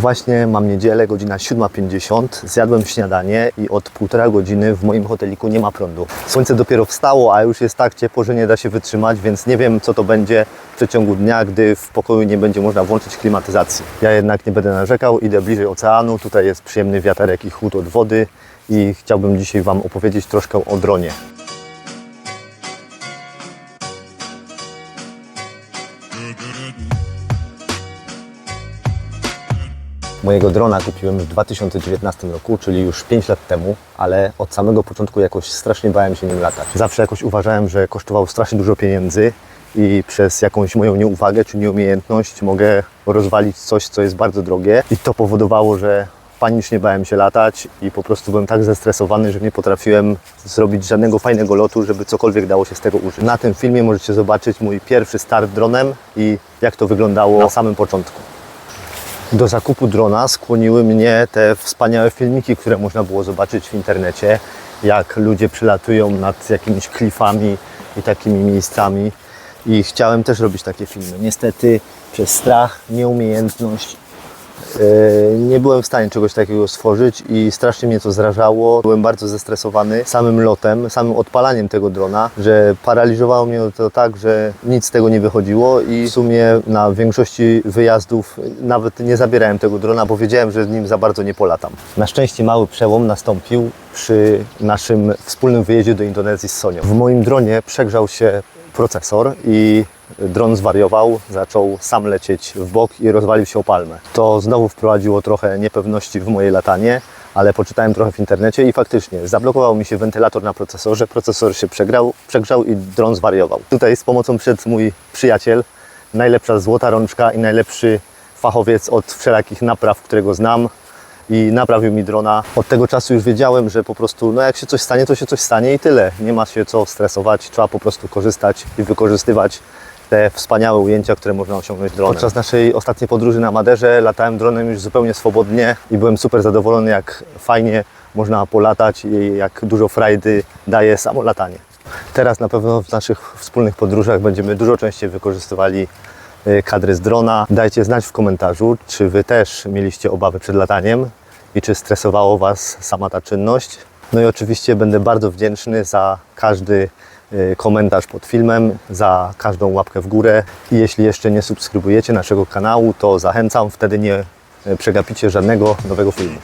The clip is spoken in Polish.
Właśnie mam niedzielę, godzina 7.50. Zjadłem śniadanie i od półtora godziny w moim hoteliku nie ma prądu. Słońce dopiero wstało, a już jest tak ciepło, że nie da się wytrzymać, więc nie wiem co to będzie w przeciągu dnia, gdy w pokoju nie będzie można włączyć klimatyzacji. Ja jednak nie będę narzekał, idę bliżej oceanu, tutaj jest przyjemny wiaterek i chłód od wody i chciałbym dzisiaj Wam opowiedzieć troszkę o dronie. Mojego drona kupiłem w 2019 roku, czyli już 5 lat temu, ale od samego początku jakoś strasznie bałem się nim latać. Zawsze jakoś uważałem, że kosztował strasznie dużo pieniędzy i przez jakąś moją nieuwagę czy nieumiejętność mogę rozwalić coś, co jest bardzo drogie. I to powodowało, że panicznie bałem się latać i po prostu byłem tak zestresowany, że nie potrafiłem zrobić żadnego fajnego lotu, żeby cokolwiek dało się z tego użyć. Na tym filmie możecie zobaczyć mój pierwszy start dronem i jak to wyglądało na samym początku. Do zakupu drona skłoniły mnie te wspaniałe filmiki, które można było zobaczyć w internecie, jak ludzie przylatują nad jakimiś klifami i takimi miejscami. I chciałem też robić takie filmy. Niestety przez strach, nieumiejętność nie byłem w stanie czegoś takiego stworzyć i strasznie mnie to zrażało. Byłem bardzo zestresowany samym lotem, samym odpalaniem tego drona, że paraliżowało mnie to tak, że nic z tego nie wychodziło i w sumie na większości wyjazdów nawet nie zabierałem tego drona, bo wiedziałem, że z nim za bardzo nie polatam. Na szczęście mały przełom nastąpił przy naszym wspólnym wyjeździe do Indonezji z Sonią. W moim dronie przegrzał się procesor i dron zwariował, zaczął sam lecieć w bok i rozwalił się o palmę. To znowu wprowadziło trochę niepewności w moje latanie, ale poczytałem trochę w internecie i faktycznie zablokował mi się wentylator na procesorze, procesor się przegrał, przegrzał i dron zwariował. Tutaj z pomocą przyszedł mój przyjaciel, najlepsza złota rączka i najlepszy fachowiec od wszelakich napraw, którego znam i naprawił mi drona. Od tego czasu już wiedziałem, że po prostu no jak się coś stanie, to się coś stanie i tyle. Nie ma się co stresować, trzeba po prostu korzystać i wykorzystywać te wspaniałe ujęcia, które można osiągnąć dronem. Podczas naszej ostatniej podróży na Maderze latałem dronem już zupełnie swobodnie i byłem super zadowolony, jak fajnie można polatać i jak dużo frajdy daje samo latanie. Teraz na pewno w naszych wspólnych podróżach będziemy dużo częściej wykorzystywali y, kadry z drona. Dajcie znać w komentarzu, czy Wy też mieliście obawy przed lataniem i czy stresowało Was sama ta czynność. No i oczywiście będę bardzo wdzięczny za każdy y, komentarz pod filmem, za każdą łapkę w górę. I jeśli jeszcze nie subskrybujecie naszego kanału, to zachęcam, wtedy nie y, przegapicie żadnego nowego filmu.